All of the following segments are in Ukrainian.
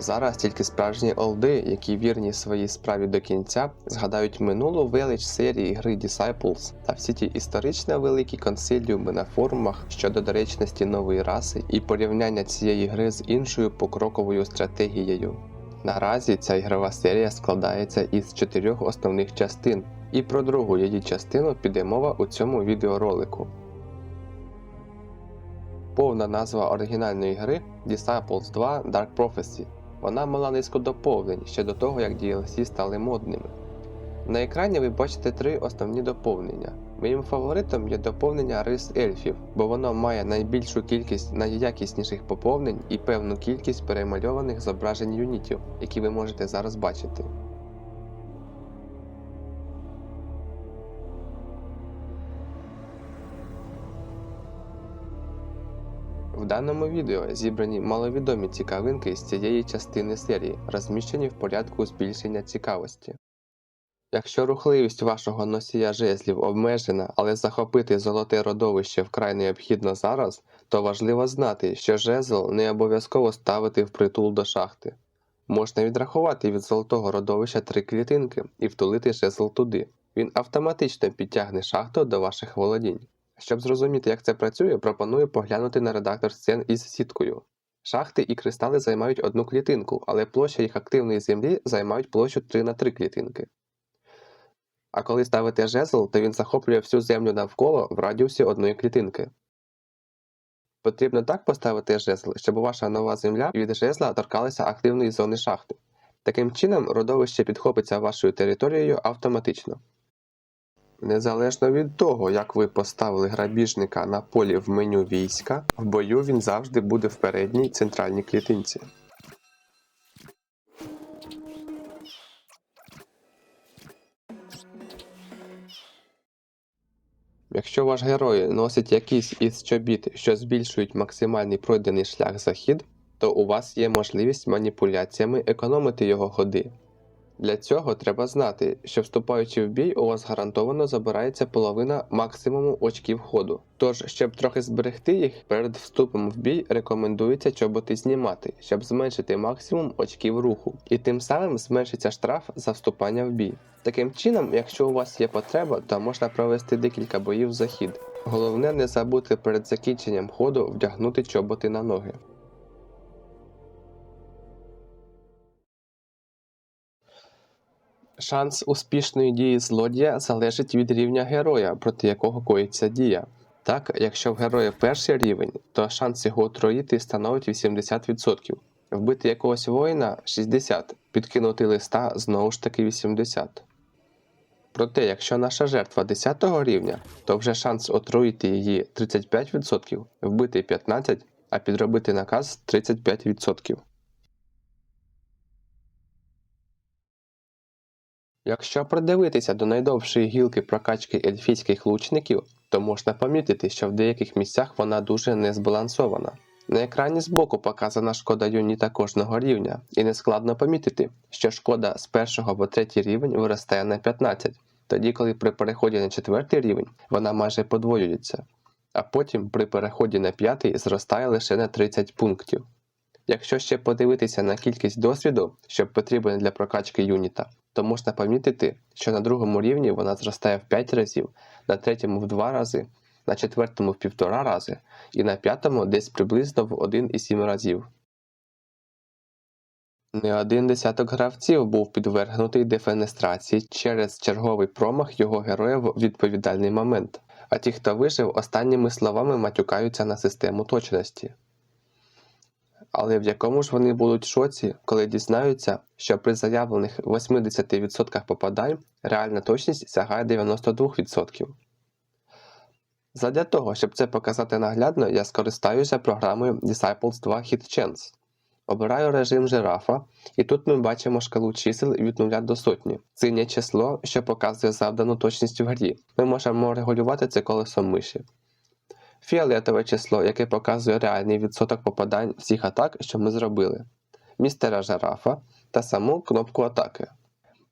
Зараз тільки справжні олди, які вірні своїй справі до кінця, згадають минулу велич серії гри Disciples та всі ті історично великі консиліуми на форумах щодо доречності нової раси і порівняння цієї гри з іншою покроковою стратегією. Наразі ця ігрова серія складається із чотирьох основних частин, і про другу її частину піде мова у цьому відеоролику. Повна назва оригінальної гри Disciples 2 Dark Prophecy. Вона мала низку доповнень ще до того, як DLC стали модними. На екрані ви бачите три основні доповнення. Моїм фаворитом є доповнення рис ельфів, бо воно має найбільшу кількість найякісніших поповнень і певну кількість перемальованих зображень юнітів, які ви можете зараз бачити. В даному відео зібрані маловідомі цікавинки з цієї частини серії, розміщені в порядку збільшення цікавості. Якщо рухливість вашого носія жезлів обмежена, але захопити золоте родовище вкрай необхідно зараз, то важливо знати, що жезл не обов'язково ставити впритул до шахти. Можна відрахувати від золотого родовища три клітинки і втулити жезл туди. Він автоматично підтягне шахту до ваших володінь. Щоб зрозуміти, як це працює, пропоную поглянути на редактор сцен із сіткою. Шахти і кристали займають одну клітинку, але площа їх активної землі займають площу 3 на 3 клітинки. А коли ставите жезл, то він захоплює всю землю навколо в радіусі одної клітинки. Потрібно так поставити жезл, щоб ваша нова земля від жезла торкалася активної зони шахти. Таким чином, родовище підхопиться вашою територією автоматично. Незалежно від того, як ви поставили грабіжника на полі в меню війська, в бою він завжди буде в передній центральній клітинці. Якщо ваш герой носить якісь із чобіт, що збільшують максимальний пройдений шлях за хід, то у вас є можливість маніпуляціями економити його ходи. Для цього треба знати, що вступаючи в бій, у вас гарантовано забирається половина максимуму очків ходу. Тож, щоб трохи зберегти їх, перед вступом в бій рекомендується чоботи знімати, щоб зменшити максимум очків руху, і тим самим зменшиться штраф за вступання в бій. Таким чином, якщо у вас є потреба, то можна провести декілька боїв за хід. Головне не забути перед закінченням ходу вдягнути чоботи на ноги. Шанс успішної дії злодія залежить від рівня героя, проти якого коїться дія. Так, якщо в героя перший рівень, то шанс його отруїти становить 80%. Вбити якогось воїна 60, підкинути листа знову ж таки 80. Проте, якщо наша жертва 10 рівня, то вже шанс отруїти її 35%, вбити 15%, а підробити наказ 35%. Якщо придивитися до найдовшої гілки прокачки ельфійських лучників, то можна помітити, що в деяких місцях вона дуже незбалансована. На екрані збоку показана шкода юніта кожного рівня, і нескладно помітити, що шкода з 1 по 3 рівень виростає на 15, тоді коли при переході на 4 рівень вона майже подвоюється, а потім при переході на 5 зростає лише на 30 пунктів. Якщо ще подивитися на кількість досвіду, що потрібен для прокачки юніта, то можна помітити, що на другому рівні вона зростає в 5 разів, на третьому в 2 рази, на четвертому в 1,5 рази і на п'ятому десь приблизно в 1,7 разів. Не один десяток гравців був підвергнутий дефенестрації через черговий промах його героя в відповідальний момент, а ті, хто вижив, останніми словами матюкаються на систему точності. Але в якому ж вони будуть шоці, коли дізнаються, що при заявлених 80% попадань реальна точність сягає 92%. Задля того, щоб це показати наглядно, я скористаюся програмою Disciples 2 Hit Chance. Обираю режим жирафа, і тут ми бачимо шкалу чисел від 0 до сотні. Синє число, що показує завдану точність в грі. Ми можемо регулювати це колесом миші фіолетове число, яке показує реальний відсоток попадань всіх атак, що ми зробили, містера жирафа та саму кнопку атаки.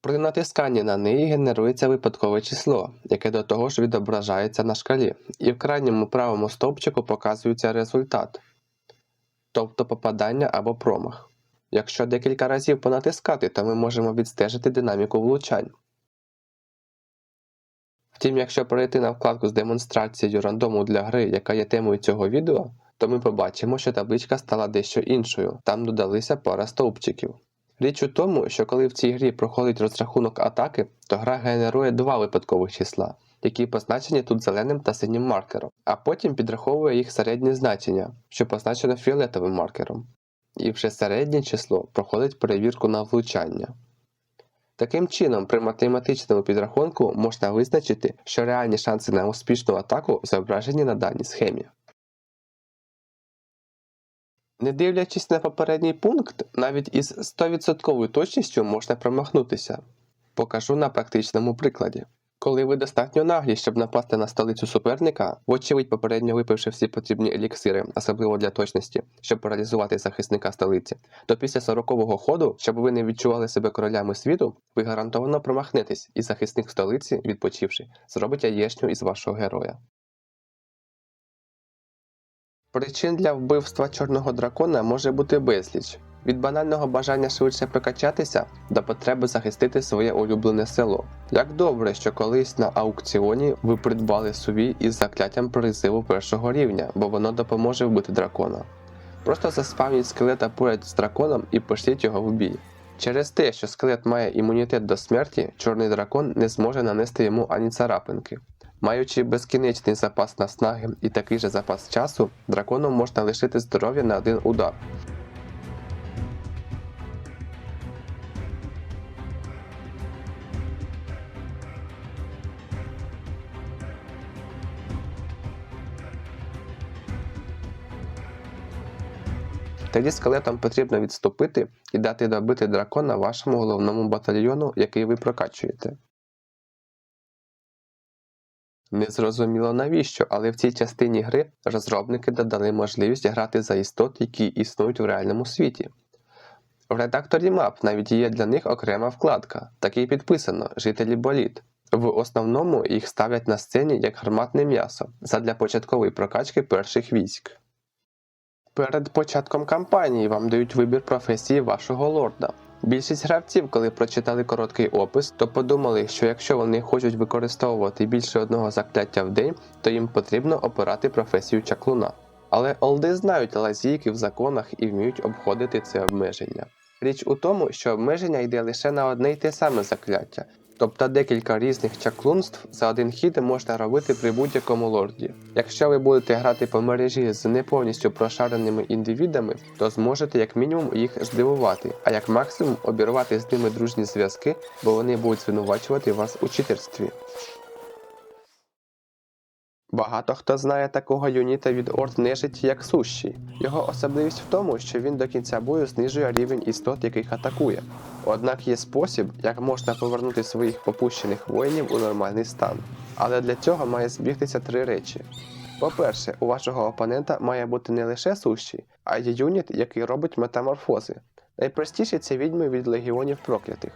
При натисканні на неї генерується випадкове число, яке до того ж відображається на шкалі, і в крайньому правому стовпчику показується результат, тобто попадання або промах. Якщо декілька разів понатискати, то ми можемо відстежити динаміку влучань. Втім, якщо перейти на вкладку з демонстрацією рандому для гри, яка є темою цього відео, то ми побачимо, що табличка стала дещо іншою, там додалися пара стовпчиків. Річ у тому, що коли в цій грі проходить розрахунок атаки, то гра генерує два випадкових числа, які позначені тут зеленим та синім маркером, а потім підраховує їх середнє значення, що позначено фіолетовим маркером. І вже середнє число проходить перевірку на влучання. Таким чином, при математичному підрахунку можна визначити, що реальні шанси на успішну атаку зображені на даній схемі. Не дивлячись на попередній пункт, навіть із 100% точністю можна промахнутися. Покажу на практичному прикладі. Коли ви достатньо наглі, щоб напасти на столицю суперника, вочевидь попередньо випивши всі потрібні еліксири, особливо для точності, щоб паралізувати захисника столиці, то після 40-го ходу, щоб ви не відчували себе королями світу, ви гарантовано промахнетесь, і захисник столиці, відпочивши, зробить яєчню із вашого героя. Причин для вбивства чорного дракона може бути безліч. Від банального бажання швидше прокачатися до потреби захистити своє улюблене село. Як добре, що колись на аукціоні ви придбали собі із закляттям призиву першого рівня, бо воно допоможе вбити дракона. Просто заспавніть скелета поряд з драконом і пошліть його в бій. Через те, що скелет має імунітет до смерті, чорний дракон не зможе нанести йому ані царапинки. Маючи безкінечний запас наснаги і такий же запас часу, дракону можна лишити здоров'я на один удар. Тоді скелетам потрібно відступити і дати добити дракона вашому головному батальйону, який ви прокачуєте. Незрозуміло навіщо, але в цій частині гри розробники додали можливість грати за істот, які існують в реальному світі. В редакторі мап навіть є для них окрема вкладка, так і підписано Жителі боліт. В основному їх ставлять на сцені як гарматне м'ясо задля початкової прокачки перших військ. Перед початком кампанії вам дають вибір професії вашого лорда. Більшість гравців, коли прочитали короткий опис, то подумали, що якщо вони хочуть використовувати більше одного закляття в день, то їм потрібно опирати професію чаклуна. Але олди знають лазійки в законах і вміють обходити це обмеження. Річ у тому, що обмеження йде лише на одне й те саме закляття, Тобто декілька різних чаклунств за один хід можна робити при будь-якому лорді. Якщо ви будете грати по мережі з не повністю прошареними індивідами, то зможете як мінімум їх здивувати, а як максимум обірвати з ними дружні зв'язки, бо вони будуть звинувачувати вас у читерстві. Багато хто знає такого юніта від орд нежиті як сущий. Його особливість в тому, що він до кінця бою знижує рівень істот, яких атакує. Однак є спосіб, як можна повернути своїх попущених воїнів у нормальний стан. Але для цього має збігтися три речі. По-перше, у вашого опонента має бути не лише сущий, а й юніт, який робить метаморфози. Найпростіше це відьми від легіонів проклятих.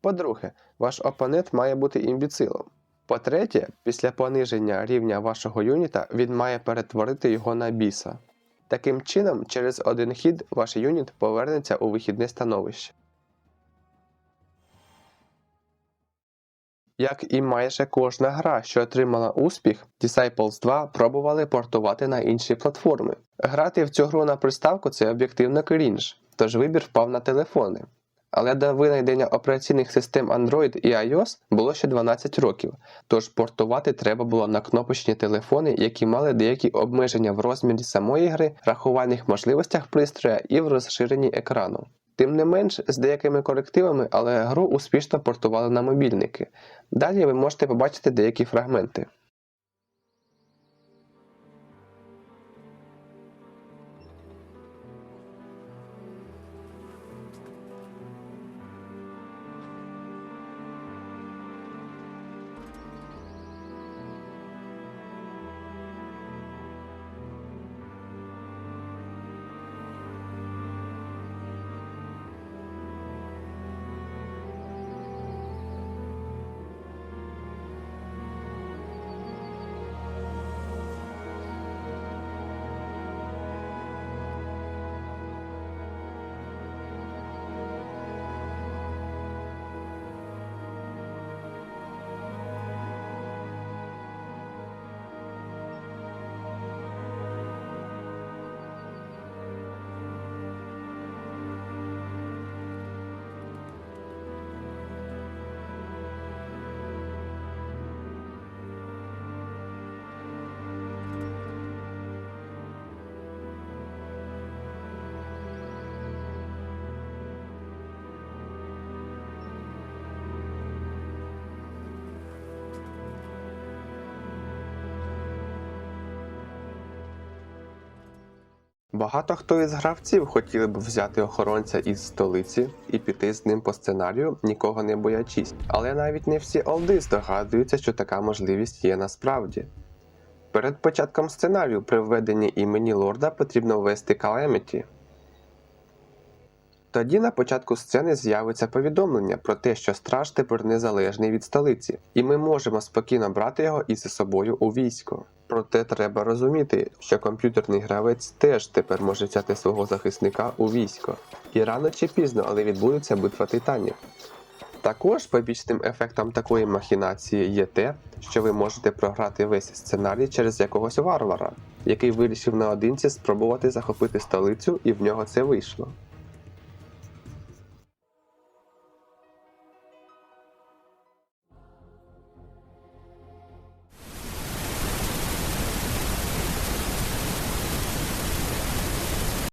По-друге, ваш опонент має бути імбіцилом. По-третє, після пониження рівня вашого юніта він має перетворити його на біса. Таким чином, через один хід ваш юніт повернеться у вихідне становище. Як і майже кожна гра, що отримала успіх, Disciples 2 пробували портувати на інші платформи. Грати в цю гру на приставку це об'єктивно крінж, тож вибір впав на телефони. Але до винайдення операційних систем Android і iOS було ще 12 років, тож портувати треба було на кнопочні телефони, які мали деякі обмеження в розмірі самої гри, рахувальних можливостях пристроя і в розширенні екрану. Тим не менш, з деякими корективами, але гру успішно портували на мобільники. Далі ви можете побачити деякі фрагменти. Багато хто із гравців хотіли б взяти охоронця із столиці і піти з ним по сценарію, нікого не боячись. Але навіть не всі олди здогадуються, що така можливість є насправді. Перед початком сценарію при введенні імені лорда потрібно ввести Calamity. Тоді на початку сцени з'явиться повідомлення про те, що страж тепер незалежний від столиці, і ми можемо спокійно брати його із собою у військо. Проте треба розуміти, що комп'ютерний гравець теж тепер може взяти свого захисника у військо. І рано чи пізно, але відбудеться битва титанів. Також побічним ефектом такої махінації є те, що ви можете програти весь сценарій через якогось варвара, який вирішив наодинці спробувати захопити столицю, і в нього це вийшло.